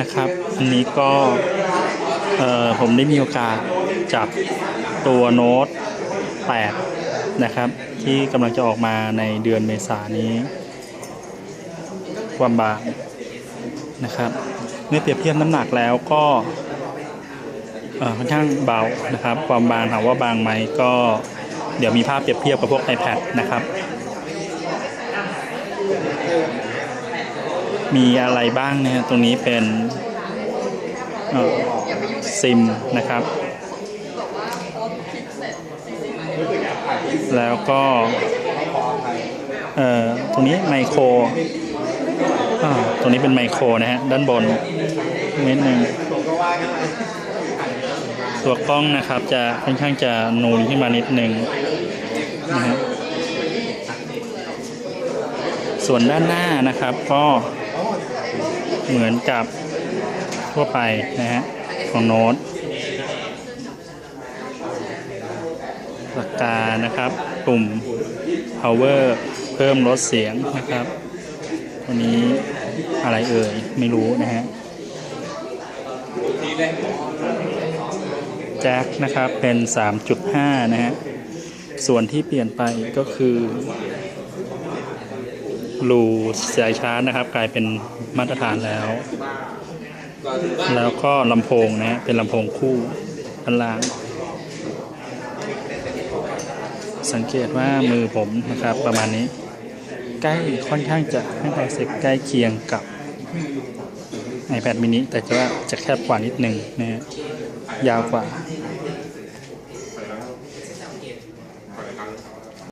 นะครับอันนี้ก็ผมได้มีโอกาสจับตัวโน้ต 8 นะครับ ที่กำลังจะออกมาในเดือนเมษายนนี้ ความบางนะครับเมื่อเปรียบเทียบน้ำหนักแล้วก็ค่อนข้างเบานะครับ ความบางถามว่าบางไหมก็เดี๋ยวมีภาพเปรียบเทียบกับพวก iPad นะครับ มีอะไรบ้างนะฮะตรงนี้เป็นซิมนะครับ แล้วก็เอ่อตรงนี้ไมโครตรงนี้เป็นไมโครนะฮะ ด้านบนนิดนึงตัวกล้องนะครับจะค่อนข้างจะนูนขึ้นมานิดนึงนะฮะส่วนด้านหน้านะครับก็ เหมือนกับทั่วไปนะฮะของโน้ตปากกานะครับ ปุ่ม power เพิ่มลดเสียงนะครับตัวนี้อะไรเอ่ย ไม่รู้นะฮะแจ็คนะครับเป็น 3.5 นะฮะ ส่วนที่เปลี่ยนไปก็คือ รูสายชาร์จนะครับ กลายเป็นมาตรฐานแล้ว แล้วก็ลำโพงนะ เป็นลำโพงคู่ด้านล่าง สังเกตว่ามือผมนะครับประมาณนี้ ใกล้ค่อนข้างจะให้ความสึกใกล้เคียงกับ iPad mini แต่จะว่าจะแคบกว่านิดนึงนะยาวกว่า